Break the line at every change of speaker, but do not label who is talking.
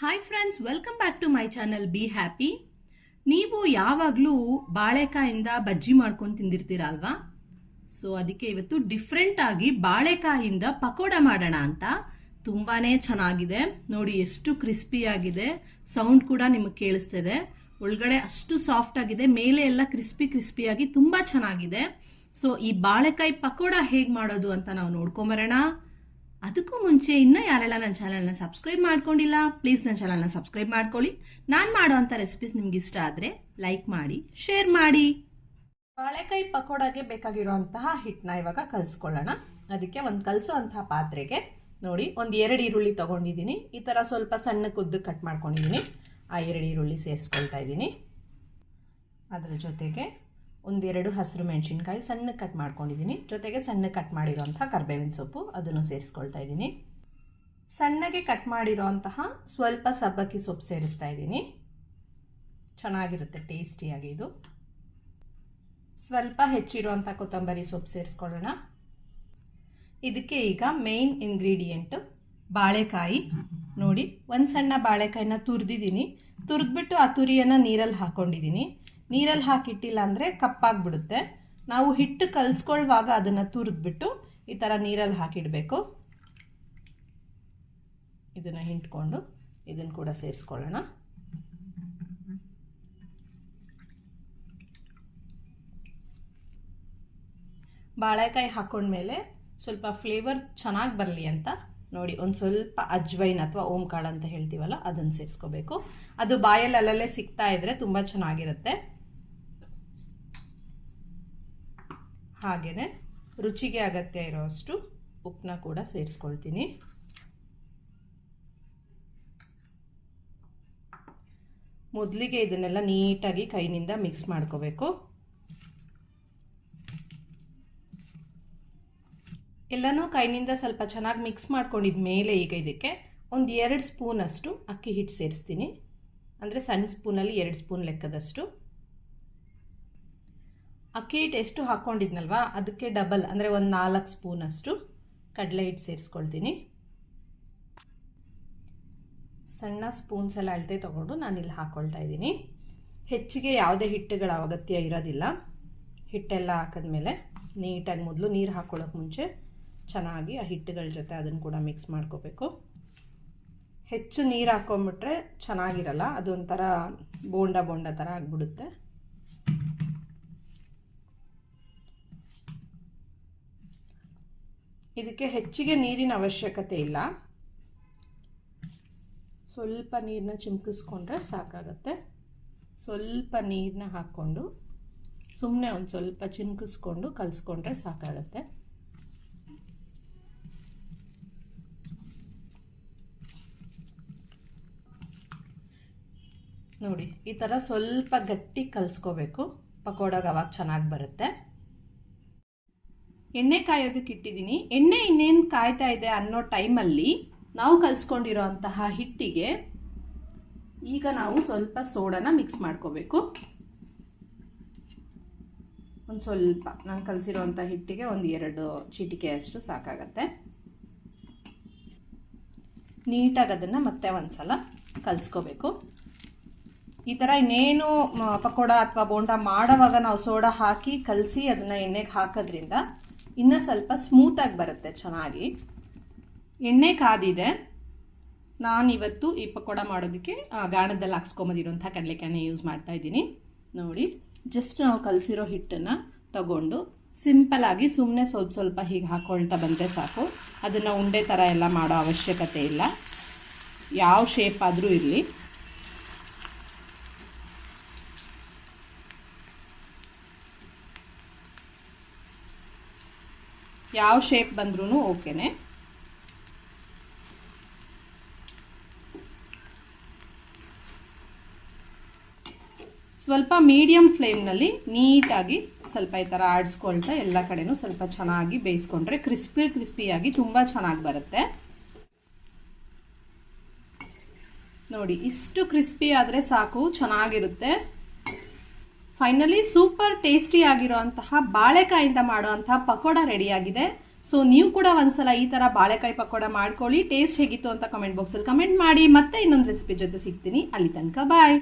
Hi friends welcome back to my channel be happy ನೀವು ಯಾವಾಗಲೂ ಬಾಳೆಕಾಯಿಂದ ಬಜ್ಜಿ ಮಾಡ್ಕೊಂಡು ತಿಂದಿರ್ತೀರ ಅಲ್ವಾ ಸೊ ಅದಕ್ಕೆ ಇವತ್ತು ಡಿಫ್ರೆಂಟ್ ಆಗಿ ಬಾಳೆಕಾಯಿಂದ ಪಕೋಡ ಮಾಡೋಣ ಅಂತ ತುಂಬಾ ಚೆನ್ನಾಗಿದೆ. ನೋಡಿ, ಎಷ್ಟು ಕ್ರಿಸ್ಪಿಯಾಗಿದೆ ಸೌಂಡ್ ಕೂಡ ನಿಮಗೆ ಕೇಳಿಸ್ತಿದೆ. ಒಳಗಡೆ ಅಷ್ಟು ಸಾಫ್ಟ್ ಆಗಿದೆ. ಮೇಲೆ ಎಲ್ಲ ಕ್ರಿಸ್ಪಿ ಕ್ರಿಸ್ಪಿಯಾಗಿ ತುಂಬ ಚೆನ್ನಾಗಿದೆ. ಸೊ ಈ ಬಾಳೆಕಾಯಿ ಪಕೋಡ ಹೇಗೆ ಮಾಡೋದು ಅಂತ ನಾವು ನೋಡ್ಕೊಂಬರೋಣ. ಅದಕ್ಕೂ ಮುಂಚೆ ಇನ್ನೂ ಯಾರೆಲ್ಲ ನನ್ನ ಚಾನಲ್ನ ಸಬ್ಸ್ಕ್ರೈಬ್ ಮಾಡ್ಕೊಂಡಿಲ್ಲ, ಪ್ಲೀಸ್ ನನ್ನ ಚಾನಲ್ನ ಸಬ್ಸ್ಕ್ರೈಬ್ ಮಾಡ್ಕೊಳ್ಳಿ. ನಾನು ಮಾಡೋವಂಥ ರೆಸಿಪೀಸ್ ನಿಮ್ಗೆ ಇಷ್ಟ ಆದರೆ ಲೈಕ್ ಮಾಡಿ ಶೇರ್ ಮಾಡಿ. ಬಾಳೆಕಾಯಿ ಪಕೋಡಾಗೆ ಬೇಕಾಗಿರುವಂತಹ ಹಿಟ್ಟನ್ನ ಇವಾಗ ಕಲಿಸ್ಕೊಳ್ಳೋಣ. ಅದಕ್ಕೆ ಒಂದು ಕಲಿಸುವಂತಹ ಪಾತ್ರೆಗೆ ನೋಡಿ, ಒಂದು ಎರಡು ಈರುಳ್ಳಿ ತಗೊಂಡಿದ್ದೀನಿ. ಈ ಥರ ಸ್ವಲ್ಪ ಸಣ್ಣ ಕುದ್ದು ಕಟ್ ಮಾಡ್ಕೊಂಡಿದ್ದೀನಿ. ಆ ಎರಡು ಈರುಳ್ಳಿ ಸೇರಿಸ್ಕೊಳ್ತಾ ಇದ್ದೀನಿ. ಅದರ ಜೊತೆಗೆ ಒಂದೆರಡು ಹಸಿರು ಮೆಣಸಿನ್ಕಾಯಿ ಸಣ್ಣ ಕಟ್ ಮಾಡ್ಕೊಂಡಿದ್ದೀನಿ ಜೊತೆಗೆ ಸಣ್ಣ ಕಟ್ ಮಾಡಿರೋಂಥ ಕರ್ಬೇವಿನ ಸೊಪ್ಪು, ಅದನ್ನು ಸೇರಿಸ್ಕೊಳ್ತಾ ಇದ್ದೀನಿ ಸಣ್ಣಗೆ ಕಟ್ ಮಾಡಿರೋಂತಹ ಸ್ವಲ್ಪ ಸಬ್ಬಕ್ಕಿ ಸೊಪ್ಪು ಸೇರಿಸ್ತಾ ಇದ್ದೀನಿ ಚೆನ್ನಾಗಿರುತ್ತೆ, ಟೇಸ್ಟಿಯಾಗಿ ಇದು. ಸ್ವಲ್ಪ ಹೆಚ್ಚಿರುವಂಥ ಕೊತ್ತಂಬರಿ ಸೊಪ್ಪು ಸೇರಿಸ್ಕೊಳ್ಳೋಣ. ಇದಕ್ಕೆ ಈಗ ಮೇನ್ ಇಂಗ್ರೀಡಿಯೆಂಟು ಬಾಳೆಕಾಯಿ. ನೋಡಿ, ಒಂದು ಸಣ್ಣ ಬಾಳೆಕಾಯಿನ ತುರಿದಿದ್ದೀನಿ ತುರಿದ್ಬಿಟ್ಟು ಆ ತುರಿಯನ್ನು ನೀರಲ್ಲಿ ಹಾಕೊಂಡಿದ್ದೀನಿ ನೀರಲ್ಲಿ ಹಾಕಿಟ್ಟಿಲ್ಲ ಅಂದರೆ ಕಪ್ಪಾಗ್ಬಿಡುತ್ತೆ. ನಾವು ಹಿಟ್ಟು ಕಲಿಸ್ಕೊಳ್ಳುವಾಗ ಅದನ್ನು ತುರಿದ್ಬಿಟ್ಟು ಈ ಥರ ನೀರಲ್ಲಿ ಹಾಕಿಡಬೇಕು. ಇದನ್ನು ಹಿಂಟ್ಕೊಂಡು ಇದನ್ನು ಕೂಡ ಸೇರಿಸ್ಕೊಳ್ಳೋಣ. ಬಾಳೆಕಾಯಿ ಹಾಕೊಂಡ್ಮೇಲೆ ಸ್ವಲ್ಪ ಫ್ಲೇವರ್ ಚೆನ್ನಾಗಿ ಬರಲಿ ಅಂತ ನೋಡಿ, ಒಂದು ಸ್ವಲ್ಪ ಅಜ್ವೈನ್ ಅಥವಾ ಓಂಕಾಳು ಅಂತ ಹೇಳ್ತೀವಲ್ಲ ಅದನ್ನು ಸೇರಿಸ್ಕೋಬೇಕು. ಅದು ಬಾಯಲ್ಲಿ ಅಲ್ಲಲ್ಲೇ ಸಿಗ್ತಾ ಇದ್ರೆ ತುಂಬ ಚೆನ್ನಾಗಿರುತ್ತೆ. ಹಾಗೆಯೇ ರುಚಿಗೆ ಅಗತ್ಯ ಇರೋಷ್ಟು ಉಪ್ಪನ್ನ ಕೂಡ ಸೇರಿಸ್ಕೊಳ್ತೀನಿ. ಮೊದಲಿಗೆ ಇದನ್ನೆಲ್ಲ ನೀಟಾಗಿ ಕೈನಿಂದ ಮಿಕ್ಸ್ ಮಾಡ್ಕೋಬೇಕು. ಎಲ್ಲನೂ ಕೈನಿಂದ ಸ್ವಲ್ಪ ಚೆನ್ನಾಗಿ ಮಿಕ್ಸ್ ಮಾಡ್ಕೊಂಡಿದ ಮೇಲೆ ಈಗ ಇದಕ್ಕೆ ಒಂದು ಎರಡು ಸ್ಪೂನಷ್ಟು ಅಕ್ಕಿ ಹಿಟ್ಟು ಸೇರಿಸ್ತೀನಿ. ಅಂದರೆ ಸಣ್ಣ ಸ್ಪೂನಲ್ಲಿ ಎರಡು ಸ್ಪೂನ್ ಲೆಕ್ಕದಷ್ಟು. ಅಕ್ಕಿ ಹಿಟ್ಟು ಎಷ್ಟು ಹಾಕ್ಕೊಂಡಿದ್ನಲ್ವಾ ಅದಕ್ಕೆ ಡಬಲ್ ಅಂದರೆ ಒಂದು ನಾಲ್ಕು ಸ್ಪೂನಷ್ಟು ಕಡಲೆ ಹಿಟ್ಟು ಸೇರಿಸ್ಕೊಳ್ತೀನಿ. ಸಣ್ಣ ಸ್ಪೂನ್ಸ್ ಎಲ್ಲ ಅಳತೆ ತೊಗೊಂಡು ಇಲ್ಲಿ ಹಾಕ್ಕೊಳ್ತಾ ಇದ್ದೀನಿ. ಹೆಚ್ಚಿಗೆ ಯಾವುದೇ ಹಿಟ್ಟುಗಳ ಅಗತ್ಯ ಇರೋದಿಲ್ಲ. ಹಿಟ್ಟೆಲ್ಲ ಹಾಕಿದ್ಮೇಲೆ ನೀಟಾಗಿ ಮೊದಲು ನೀರು ಹಾಕ್ಕೊಳ್ಳೋಕೆ ಮುಂಚೆ ಚೆನ್ನಾಗಿ ಆ ಹಿಟ್ಟುಗಳ ಜೊತೆ ಅದನ್ನು ಕೂಡ ಮಿಕ್ಸ್ ಮಾಡ್ಕೋಬೇಕು. ಹೆಚ್ಚು ನೀರು ಹಾಕೊಂಡ್ಬಿಟ್ರೆ ಚೆನ್ನಾಗಿರಲ್ಲ, ಅದೊಂಥರ ಬೋಂಡ ಬೋಂಡ ಥರ ಆಗಿಬಿಡುತ್ತೆ. ಇದಕ್ಕೆ ಹೆಚ್ಚಿಗೆ ನೀರಿನ ಅವಶ್ಯಕತೆ ಇಲ್ಲ. ಸ್ವಲ್ಪ ನೀರನ್ನ ಚಿಮ್ಕಿಸ್ಕೊಂಡ್ರೆ ಸಾಕಾಗತ್ತೆ. ಸ್ವಲ್ಪ ನೀರನ್ನ ಹಾಕ್ಕೊಂಡು ಸುಮ್ಮನೆ ಒಂದು ಸ್ವಲ್ಪ ಚಿಮ್ಕಿಸ್ಕೊಂಡು ಕಲಿಸ್ಕೊಂಡ್ರೆ ಸಾಕಾಗತ್ತೆ. ನೋಡಿ, ಈ ಥರ ಸ್ವಲ್ಪ ಗಟ್ಟಿ ಕಲಿಸ್ಕೋಬೇಕು. ಪಕೋಡಾಗ ಅವಾಗ ಚೆನ್ನಾಗಿ ಬರುತ್ತೆ. ಎಣ್ಣೆ ಕಾಯೋದಕ್ಕೆ ಇಟ್ಟಿದ್ದೀನಿ. ಎಣ್ಣೆ ಇನ್ನೇನು ಕಾಯ್ತಾ ಇದೆ ಅನ್ನೋ ಟೈಮಲ್ಲಿ ನಾವು ಕಲಿಸ್ಕೊಂಡಿರೋ ಅಂತಹ ಹಿಟ್ಟಿಗೆ ಈಗ ನಾವು ಸ್ವಲ್ಪ ಸೋಡಾನ ಮಿಕ್ಸ್ ಮಾಡ್ಕೋಬೇಕು. ಒಂದು ಸ್ವಲ್ಪ, ನಾನು ಕಲಸಿರುವಂಥ ಹಿಟ್ಟಿಗೆ ಒಂದು ಎರಡು ಚಿಟಿಕೆಯಷ್ಟು ಸಾಕಾಗತ್ತೆ. ನೀಟಾಗಿ ಅದನ್ನು ಮತ್ತೆ ಒಂದ್ಸಲ ಕಲಿಸ್ಕೋಬೇಕು. ಈ ಥರ ಇನ್ನೇನು ಪಕೋಡ ಅಥವಾ ಬೋಂಡ ಮಾಡೋವಾಗ ನಾವು ಸೋಡಾ ಹಾಕಿ ಕಲಸಿ ಅದನ್ನು ಎಣ್ಣೆಗೆ ಹಾಕೋದ್ರಿಂದ ಇನ್ನೂ ಸ್ವಲ್ಪ ಸ್ಮೂತಾಗಿ ಬರುತ್ತೆ ಚೆನ್ನಾಗಿ. ಎಣ್ಣೆ ಕಾದಿದೆ. ನಾನಿವತ್ತು ಈ ಪಕೋಡ ಮಾಡೋದಕ್ಕೆ ಗಾಣದಲ್ಲಿ ಹಾಕ್ಸ್ಕೊಂಬಂದಿರೋಂಥ ಕಡಲೆಕಾಯಿ ಯೂಸ್ ಮಾಡ್ತಾ ಇದ್ದೀನಿ. ನೋಡಿ ಜಸ್ಟ್ ನಾವು ಕಲಸಿರೋ ಹಿಟ್ಟನ್ನು ತಗೊಂಡು ಸಿಂಪಲಾಗಿ ಸುಮ್ಮನೆ ಸ್ವಲ್ಪ ಸ್ವಲ್ಪ ಹೀಗೆ ಹಾಕ್ಕೊಳ್ತಾ ಬಂದರೆ ಸಾಕು. ಅದನ್ನು ಉಂಡೆ ಥರ ಎಲ್ಲ ಮಾಡೋ ಅವಶ್ಯಕತೆ ಇಲ್ಲ. ಯಾವ ಶೇಪ್ ಆದರೂ ಇರಲಿ. ಯಾವ ಶೇಪ್ ಬಂದ್ರೂ ಓಕೆನೆ ಸ್ವಲ್ಪ ಮೀಡಿಯಂ ಫ್ಲೇಮ್ನಲ್ಲಿ ನೀಟಾಗಿ ಸ್ವಲ್ಪ ಈ ಥರ ಆಡಿಸ್ಕೊಳ್ತಾ ಎಲ್ಲ ಕಡೆನೂ ಸ್ವಲ್ಪ ಚೆನ್ನಾಗಿ ಬೇಯಿಸ್ಕೊಂಡ್ರೆ ಕ್ರಿಸ್ಪಿ ಕ್ರಿಸ್ಪಿಯಾಗಿ ತುಂಬ ಚೆನ್ನಾಗಿ ಬರುತ್ತೆ. ನೋಡಿ, ಇಷ್ಟು ಕ್ರಿಸ್ಪಿ ಆದರೆ ಸಾಕು, ಚೆನ್ನಾಗಿರುತ್ತೆ. ಫೈನಲಿ ಸೂಪರ್ ಟೇಸ್ಟಿ ಆಗಿರುವಂತಹ ಬಾಳೆಕಾಯಿಂದ ಮಾಡುವಂತಹ ಪಕೋಡ ರೆಡಿಯಾಗಿದೆ ಸೊ ನೀವು ಕೂಡ ಒಂದ್ಸಲ ಈ ಥರ ಬಾಳೆಕಾಯಿ ಪಕೋಡ ಮಾಡ್ಕೊಳ್ಳಿ. ಟೇಸ್ಟ್ ಹೇಗಿತ್ತು ಅಂತ ಕಮೆಂಟ್ ಬಾಕ್ಸಲ್ಲಿ ಕಮೆಂಟ್ ಮಾಡಿ. ಮತ್ತೆ ಇನ್ನೊಂದು ರೆಸಿಪಿ ಜೊತೆ ಸಿಗ್ತೀನಿ. ಅಲ್ಲಿ ತನಕ ಬಾಯ್